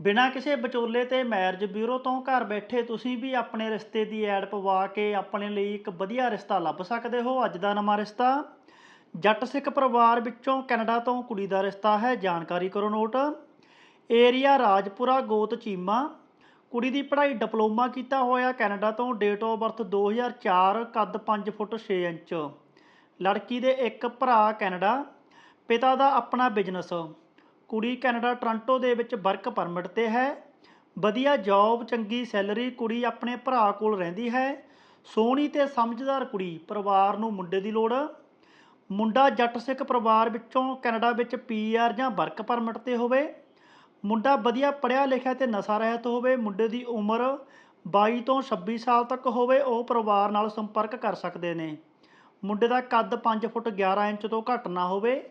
ਬਿਨਾਂ ਕਿਸੇ ਵਿਚੋਲੇ ਤੇ ਮੈਰਿਜ ਬਿਊਰੋ ਤੋਂ ਘਰ ਬੈਠੇ ਤੁਸੀਂ ਵੀ ਆਪਣੇ ਰਿਸ਼ਤੇ ਦੀ ਐਡ ਪਵਾ ਕੇ ਆਪਣੇ ਲਈ ਇੱਕ ਵਧੀਆ ਰਿਸ਼ਤਾ ਲੱਭ ਸਕਦੇ ਹੋ। ਅੱਜ ਦਾ ਨਵਾਂ ਰਿਸ਼ਤਾ ਜੱਟ ਸਿੱਖ ਪਰਿਵਾਰ ਵਿੱਚੋਂ ਕੈਨੇਡਾ ਤੋਂ ਕੁੜੀ ਦਾ ਰਿਸ਼ਤਾ ਹੈ। ਜਾਣਕਾਰੀ ਕਰੋ ਨੋਟ। ਏਰੀਆ ਰਾਜਪੁਰਾ, ਗੋਤ ਚੀਮਾ। ਕੁੜੀ ਦੀ ਪੜ੍ਹਾਈ ਡਿਪਲੋਮਾ ਕੀਤਾ ਹੋਇਆ ਕੈਨੇਡਾ ਤੋਂ, ਡੇਟ ਆਫ ਬਰਥ 2004 ਕੱਦ 5 ਫੁੱਟ 6 ਇੰਚ। ਲੜਕੀ ਦੇ ਇੱਕ ਭਰਾ ਕੈਨੇਡਾ। ਪਿਤਾ ਦਾ ਆਪਣਾ ਬਿਜ਼ਨਸ। ਕੁੜੀ ਕੈਨੇਡਾ, ਟੋਰਾਂਟੋ ਦੇ ਵਿੱਚ ਵਰਕ ਪਰਮਿਟ ਤੇ ਹੈ। ਵਧੀਆ ਜੌਬ, ਚੰਗੀ ਸੈਲਰੀ, ਕੁੜੀ ਆਪਣੇ ਭਰਾ ਕੋਲ ਰਹਿੰਦੀ ਹੈ। ਸੋਹਣੀ ਤੇ ਸਮਝਦਾਰ ਕੁੜੀ, ਪਰਿਵਾਰ ਨੂੰ ਮੁੰਡੇ ਦੀ ਲੋੜ। ਮੁੰਡਾ ਜੱਟ ਸਿੱਖ ਪਰਿਵਾਰ ਵਿੱਚੋਂ ਕੈਨੇਡਾ ਵਿੱਚ ਪੀਆਰ ਜਾਂ ਵਰਕ ਪਰਮਿਟ ਤੇ ਹੋਵੇ। ਮੁੰਡਾ ਵਧੀਆ ਪੜ੍ਹਿਆ ਲਿਖਿਆ ਤੇ ਨਸ਼ਾ ਰਹਿਤ ਹੋਵੇ। ਮੁੰਡੇ ਦੀ ਉਮਰ 22 ਤੋਂ 26 ਸਾਲ ਤੱਕ ਹੋਵੇ, ਉਹ ਪਰਿਵਾਰ ਨਾਲ ਸੰਪਰਕ ਕਰ ਸਕਦੇ ਨੇ। ਮੁੰਡੇ ਦਾ ਕੱਦ 5 ਫੁੱਟ 11 ਇੰਚ ਤੋਂ ਘੱਟ ਨਾ ਹੋਵੇ।